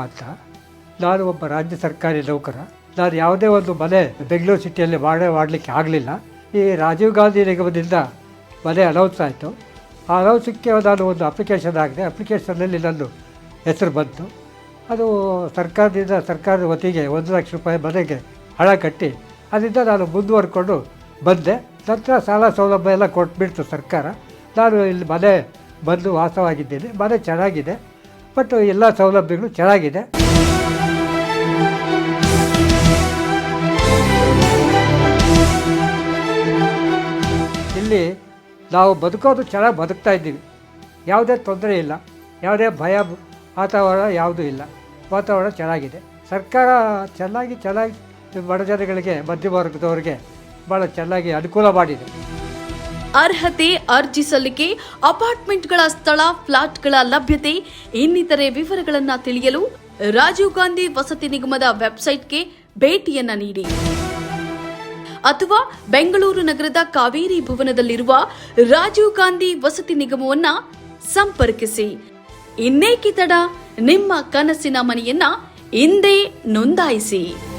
ಅಂತ. ನಾನು ಒಬ್ಬ ರಾಜ್ಯ ಸರ್ಕಾರಿ ನೌಕರ. ನಾನು ಯಾವುದೇ ಒಂದು ಮನೆ ಬೆಂಗಳೂರು ಸಿಟಿಯಲ್ಲಿ ಮಾಡೇ, ಮಾಡಲಿಕ್ಕೆ ಆಗಲಿಲ್ಲ. ಈ ರಾಜೀವ್ ಗಾಂಧಿ ನಿಗಮದಿಂದ ಮನೆ ಅನೌನ್ಸ್ ಆಯಿತು. ಆ ಅನೌನ್ಸಕ್ಕೆ ನಾನು ಒಂದು ಅಪ್ಲಿಕೇಶನ್ ಆಗಿದೆ ಅಪ್ಲಿಕೇಶನಲ್ಲಿ ನನ್ನ ಹೆಸರು ಬಂತು. ಅದು ಸರ್ಕಾರದಿಂದ, ಸರ್ಕಾರದ ವತಿಗೆ ಒಂದು ಲಕ್ಷ ರೂಪಾಯಿ ಮನೆಗೆ ಹಣ ಕಟ್ಟಿ ಅದರಿಂದ ನಾನು ಮುಂದುವರ್ಕೊಂಡು ಬಂದೆ. ನಂತರ ಸಾಲ ಸೌಲಭ್ಯ ಎಲ್ಲ ಕೊಟ್ಬಿಡ್ತು ಸರ್ಕಾರ. ನಾನು ಇಲ್ಲಿ ಮನೆ ಬಂದು ವಾಸವಾಗಿದ್ದೀನಿ. ಮನೆ ಚೆನ್ನಾಗಿದೆ. ಬಟ್ ಎಲ್ಲ ಸೌಲಭ್ಯಗಳು ಚೆನ್ನಾಗಿದೆ. ಇಲ್ಲಿ ನಾವು ಬದುಕೋದು ಚೆನ್ನಾಗಿ ಬದುಕ್ತಾ ಇದ್ದೀವಿ. ಯಾವುದೇ ತೊಂದರೆ ಇಲ್ಲ. ಯಾವುದೇ ಭಯ, ವಾತಾವರಣ ಯಾವುದೂ ಇಲ್ಲ. ವಾತಾವರಣ ಚೆನ್ನಾಗಿದೆ. ಸರ್ಕಾರ ಚೆನ್ನಾಗಿ ಚೆನ್ನಾಗಿ ಬಡ ಜನಗಳಿಗೆ ಮಧ್ಯಮ ವರ್ಗದವರಿಗೆ ಭಾಳ ಚೆನ್ನಾಗಿ ಅನುಕೂಲ ಮಾಡಿದೆ. ಅರ್ಹತೆ ಅರ್ಜಿ ಸಲ್ಲಿಕೆ ಅಪಾರ್ಟ್ಮೆಂಟ್ಗಳ ಸ್ಥಳ, ಫ್ಲಾಟ್ಗಳ ಲಭ್ಯತೆ, ಇನ್ನಿತರೆ ವಿವರಗಳನ್ನು ತಿಳಿಯಲು ರಾಜೀವ್ ಗಾಂಧಿ ವಸತಿ ನಿಗಮದ ವೆಬ್ಸೈಟ್ಗೆ ಭೇಟಿಯನ್ನ ನೀಡಿ. ಅಥವಾ ಬೆಂಗಳೂರು ನಗರದ ಕಾವೇರಿ ಭವನದಲ್ಲಿರುವ ರಾಜೀವ್ ಗಾಂಧಿ ವಸತಿ ನಿಗಮವನ್ನ ಸಂಪರ್ಕಿಸಿ. ಇನ್ನೇಕಿ ತಡ? ನಿಮ್ಮ ಕನಸಿನ ಮನೆಯನ್ನ ಇಂದೇ ನೋಂದಾಯಿಸಿ.